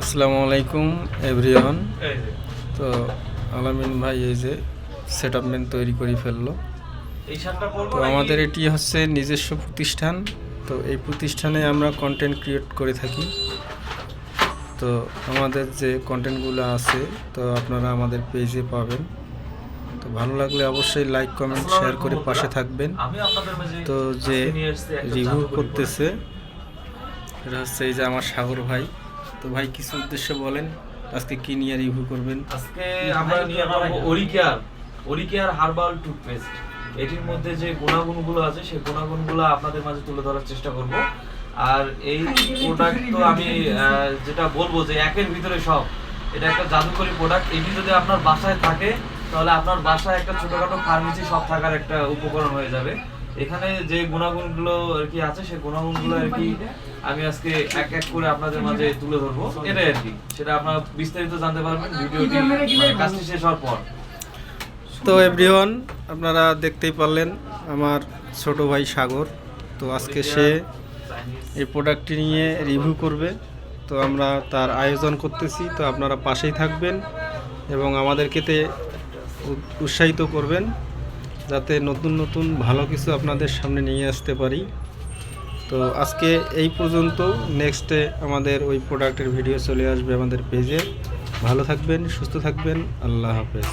আসসালামু আলাইকুম এভরিওয়ান। তো আলামিন ভাই এই যে সেট তৈরি করে ফেলল। তো আমাদের এটি হচ্ছে নিজস্ব প্রতিষ্ঠান। তো এই প্রতিষ্ঠানে আমরা কন্টেন্ট ক্রিয়েট করে থাকি। তো আমাদের যে কন্টেন্টগুলো আছে তো আপনারা আমাদের পেজে পাবেন। তো ভালো লাগলে অবশ্যই লাইক কমেন্ট শেয়ার করে পাশে থাকবেন। তো যে রিভিউ করতেছে এটা হচ্ছে এই যে আমার সাগর ভাই। তো ভাই, কিছু উদ্দেশ্য বলেন, আজকে কি নিয়ে রিভিউ করবেন? আজকে আমরা নিয়ে আসব ওরিকেয়ার ওরিকেয়ার হার্বাল টুথপেস্ট এটির মধ্যে যে গুণাগুণগুলো আছে, সেই গুণাগুণগুলো আপনাদের মাঝে তুলে ধরার চেষ্টা করব। আর এই প্রোডাক্ট তো আমি যেটা বলব যে একের ভিতরে সব। এটা একটা জাদুকরি প্রোডাক্ট এটি যদি আপনার বাসায় থাকে, তাহলে আপনার বাসায় একটা ছোটখাটো ফার্মেসি সব থাকার একটা উপকরণ হয়ে যাবে। এখানে যে গুণাগুণগুলো আর কি আছে সেই গুণাগুণগুলো আর কি আমি আজকে এক এক করে আপনাদের মাঝে তুলে ধরবো। এটাই আর কি সেটা আপনারা বিস্তারিত জানতে পারবেন ভিডিওটি মানে কাজটি শেষ হওয়ার পর। তো এভরিওয়ান আপনারা দেখতেই পারলেন আমার ছোট ভাই সাগর। তো আজকে সে এই প্রোডাক্টটি নিয়ে রিভিউ করবে। তো আমরা তার আয়োজন করতেছি তো আপনারা পাশেই থাকবেন এবং আমাদেরকে তে উৎসাহিত করবেন। যাতে নতুন নতুন ভালো কিছু আপনাদের সামনে নিয়ে আসতে পারি। তো আজকে এই পর্যন্ত নেক্সটে আমাদের ওই প্রোডাক্টের ভিডিও চলে আসবে আমাদের পেজে ভালো থাকবেন, সুস্থ থাকবেন, আল্লাহ হাফেজ।